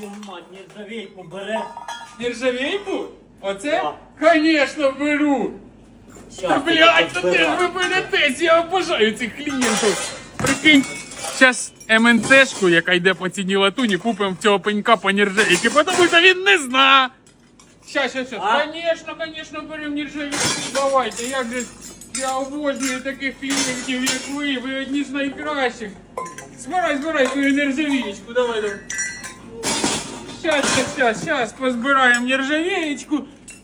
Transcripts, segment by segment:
твою мать, нержавейку бере. Нержавейку? Оце? Конечно, беру. Та блядь, та ти ж ви беретесь, я обожаю цих клієнтів. Прикинь, зараз МНЦшку, яка йде по ціні латуні, купимо в цього пенька по нержавейки, тому що він не зна. Щас, щас, щас. А? Конечно, конечно, беремо нержавейку. Давайте, як же я обожнюю таких клієнтів, як ви, ви одні з найкращих. Збирай, збирай свою нержавеечку, давай, давай. Щас, щас, щас, щас позбираємо нержавеечку,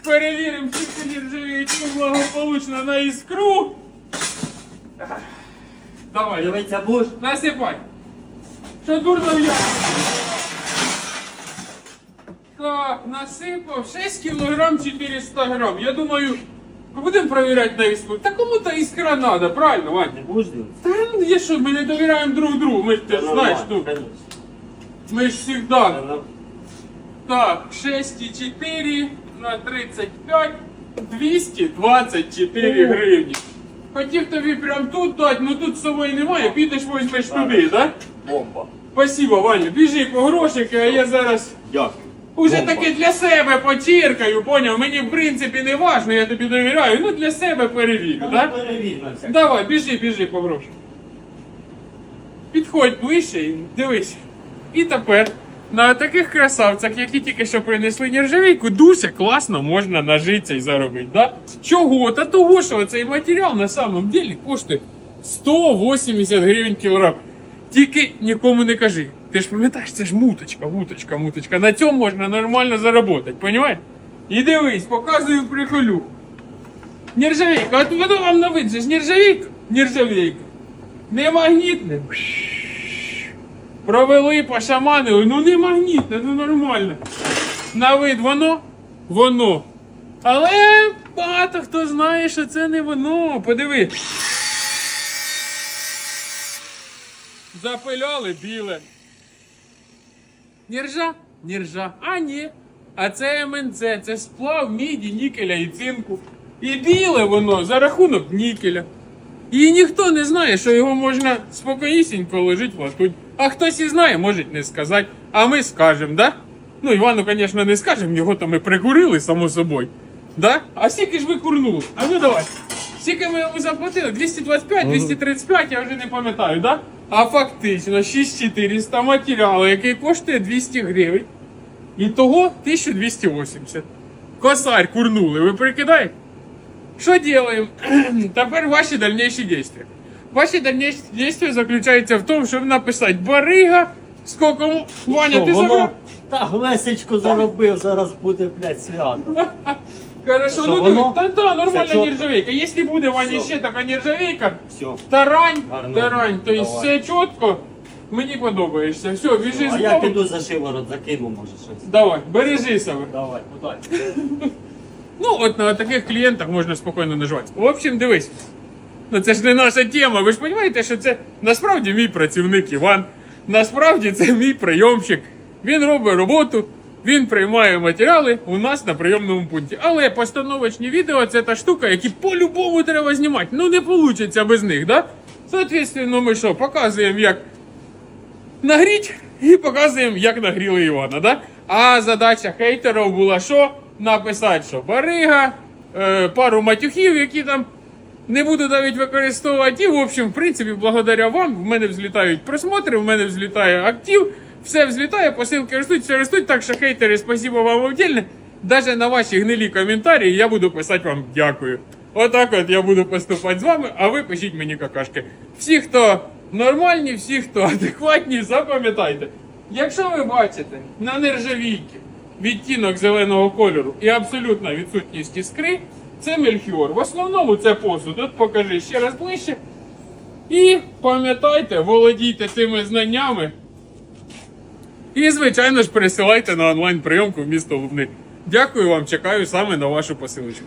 перевіримо, чи цю нержавеечку благополучно на іскру. Давай. Дивиться будеш? Насипай. Що дурно я? Так, насипав 6 кілограм 400 грам. Я думаю, будемо перевіряти на іскру. Та кому та іскра треба, правильно, Ваня? Не будеш дивитися? Та ну, є що, ми не довіряємо друг другу, ми ж ти знаєш, нормально, ну, ми ж завжди. Та Так, 6,4 на 35, 224 гривні. Хотів тобі прям тут дати, ну тут з собою немає, підеш візьмеш туди, так? Бомба. Спасибо, Ваня, біжи по грошики, а я зараз Дякую. уже Бомба. таки для себе почіркаю, поняв? Мені в принципі не важно, я тобі довіряю, ну для себе перевірю, так? ну, перевір на всяк. Давай, біжи, біжи по гроші. Підходь ближче і дивись. І тепер на таких красавцях, які тільки що принесли нержавійку, дуже класно можна нажитися і заробити. Да? Чого? Та того, що цей матеріал на самом деле коштує 180 гривень кілограм. Тільки нікому не кажи. Ти ж пам'ятаєш, це ж муточка, муточка, муточка. На цьому можна нормально заробити, понімаєш? І дивись, показую приколю. Нержавейка, от воно вам на вид же ж нержавейка? Нержавейка. Не магнітне. Провели, пошаманили, ну не магнітне, ну нормально. На вид воно, воно. Але багато хто знає, що це не воно. Подиви. Запиляли біле. Нержа? Нержа. А ні. А це МНЦ, це сплав міді, нікеля і цинку. І біле воно за рахунок нікеля. І ніхто не знає, що його можна спокійнісінько ложити в латунь. А хтось і знає, може не сказати. А ми скажемо, да? Ну, Івану, звісно, не скажемо, його то ми прикурили, само собою. Да? А скільки ж ви курнули? А ну давай. Скільки ми йому заплатили? 225, 235, я вже не пам'ятаю, да? А фактично 6400 матеріалу, який коштує 200 гривень. І того 1280. Косарь курнули, ви прикидаєте? Что делаем? Теперь ваши дальнейшие действия. Ваши дальнейшие действия заключаются в том, чтобы написать барига, сколько Ваня, ти воно забрав? так лесечку заробив, зараз буде, блядь, свято. Хорошо, Що, ну воно? та да, нормальна чітко? нержавейка. Якщо буде Ваня Все. ще така нержавейка, Все. тарань, Гарно. тарань, то есть Давай. все чітко, мені подобаєшся. Все, біжи А я дому. піду за шиворот, закину, може, щось. Давай, бережи себе. Давай, подай. Ну, от на таких клієнтах можна спокійно наживати. В общем, дивись. Ну це ж не наша тема. Ви ж розумієте, що це насправді мій працівник Іван. Насправді це мій прийомщик. Він робить роботу, він приймає матеріали у нас на прийомному пункті. Але постановочні відео це та штука, які по-любому треба знімати. Ну не вийде без них, да? Соответственно, ми що, показуємо, як нагріть і показуємо, як нагріли Івана. Да? А задача хейтерів була що? Написати, що барига, е, пару матюхів, які там не буду навіть використовувати. І, в общем, в принципі, благодаря вам в мене взлітають просмотри, в мене взлітає актив, все взлітає, посилки ростуть, все ростуть. Так що хейтери, спасибо вам отдельно. Даже на ваші гнилі коментарі я буду писати вам дякую. Отак от я буду поступати з вами, а ви пишіть мені какашки. Всі, хто нормальні, всі, хто адекватні, запам'ятайте. Якщо ви бачите на нержавійки відтінок зеленого кольору і абсолютна відсутність іскри, це мельхіор. В основному це посуд. От покажи ще раз ближче. І пам'ятайте, володійте цими знаннями. І, звичайно ж, пересилайте на онлайн прийомку в місто Лубни. Дякую вам, чекаю саме на вашу посилочку.